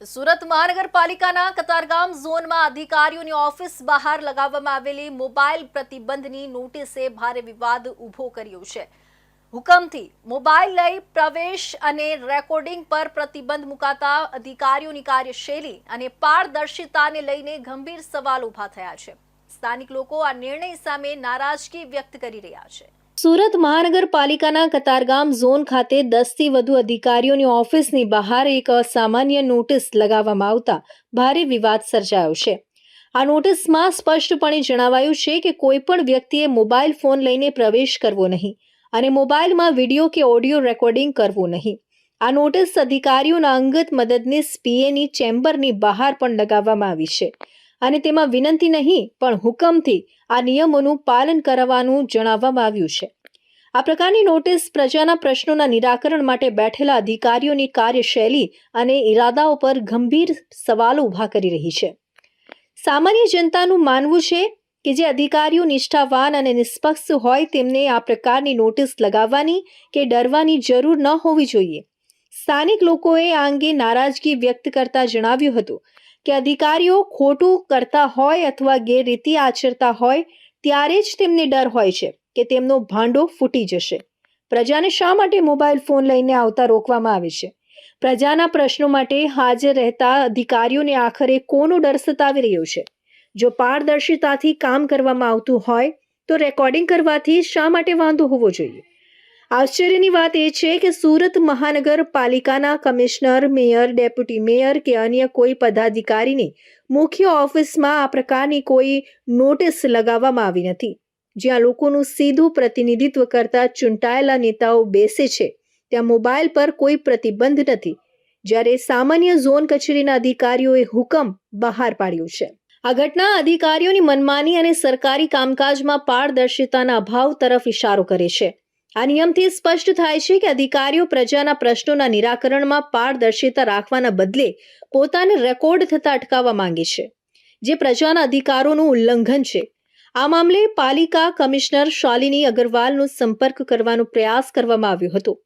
સુરત મહાનગરપાલિકાના કતારગામ ઝોનમાં અધિકારીઓની ઓફિસ બહાર લગાવવામાં આવેલી મોબાઈલ પ્રતિબંધની નોટિસે ભારે વિવાદ ઊભો કર્યો છે. હુકમથી મોબાઈલ લઈ પ્રવેશ અને રેકોર્ડિંગ પર પ્રતિબંધ મુકાતા અધિકારીઓની કાર્યશૈલી અને પારદર્શિતાને લઈને ગંભીર સવાલ ઊભા થયા છે. સ્થાનિક લોકો આ નિર્ણય સામે નારાજગી વ્યક્ત કરી રહ્યા છે. સુરત મહાનગરપાલિકાના કતારગામ ઝોન ખાતે દસથી વધુ અધિકારીઓની ઓફિસની બહાર એક અસામાન્ય નોટિસ લગાવવામાં આવતા ભારે વિવાદ સર્જાયો છે. આ નોટિસમાં સ્પષ્ટપણે જણાવાયું છે કે કોઈપણ વ્યક્તિએ મોબાઈલ ફોન લઈને પ્રવેશ કરવો નહીં અને મોબાઈલમાં વીડિયો કે ઓડિયો રેકોર્ડિંગ કરવું નહીં. આ નોટિસ અધિકારીઓના અંગત મદદનીશ પીએની ચેમ્બરની બહાર પણ લગાવવામાં આવી છે. અને તેમાં વિનંતી નહીં, પણ હુકમથી આ નિયમોનું પાલન કરાવવાનું જણાવવામાં આવ્યું છે. આ પ્રકારની નોટિસ પ્રજાના પ્રશ્નોના નિરાકરણ માટે બેઠેલા અધિકારીઓની કાર્યશૈલી અને ઇરાદાઓ પર ગંભીર સવાલો ઊભા કરી રહી છે. સામાન્ય જનતાનું માનવું છે કે જે અધિકારીઓ નિષ્ઠાવાન અને નિષ્પક્ષ હોય તેમને આ પ્રકારની નોટિસ લગાવવાની કે ડરવાની જરૂર ન હોવી જોઈએ. સ્થાનિક લોકોએ આ અંગે નારાજગી વ્યક્ત કરતા જણાવ્યું હતું કે અધિકારીઓ ખોટું કરતા હોય અથવા ગેરરીતિ આચરતા હોય, ત્યારે જ તેમને ડર હોય છે કે તેમનો ભાંડો ફૂટી જશે. પ્રજાને શા માટે મોબાઈલ ફોન લઈને આવતા રોકવામાં આવે છે? પ્રજાના પ્રશ્નો માટે હાજર રહેતા અધિકારીઓને આખરે કોનો ડર સતાવી રહ્યો છે? જો પારદર્શિતાથી કામ કરવામાં આવતું હોય, તો રેકોર્ડિંગ કરવાથી શા માટે વાંધો હોવો જોઈએ? આશ્ચર્યની વાત એ છે કે સુરત મહાનગરપાલિકાના કમિશનર, મેયર, ડેપ્યુટી મેયર કે અન્ય કોઈ પદાધિકારીની મુખ્ય ઓફિસમાં આ પ્રકારની કોઈ નોટિસ લગાવવામાં આવી નથી. જ્યાં લોકોનું સીધું પ્રતિનિધિત્વ કરતા ચૂંટાયેલા નેતાઓ બેસે છે, ત્યાં મોબાઈલ પર કોઈ પ્રતિબંધ નથી, જ્યારે સામાન્ય ઝોન કચેરીના અધિકારીઓએ હુકમ બહાર પાડ્યો છે. આ ઘટના અધિકારીઓની મનમાની અને સરકારી કામકાજમાં પારદર્શિતાના અભાવ તરફ ઇશારો કરે છે. આ નિયમથી સ્પષ્ટ થાય છે કે અધિકારીઓ પ્રજાના પ્રશ્નોના નિરાકરણમાં પારદર્શિતા રાખવાના બદલે પોતાને રેકોર્ડ થતા અટકાવવા માંગે છે, જે પ્રજાના અધિકારોનું ઉલ્લંઘન છે. આ મામલે પાલિકા કમિશનર શાલિની અગરવાલનો સંપર્ક કરવાનો પ્રયાસ કરવામાં આવ્યો હતો.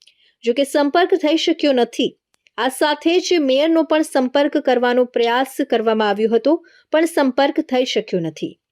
જો કે સંપર્ક થઈ શક્યો નથી. આ સાથે જ મેયરનો પણ સંપર્ક કરવાનો પ્રયાસ કરવામાં આવ્યો હતો, પણ સંપર્ક થઈ શક્યો નથી.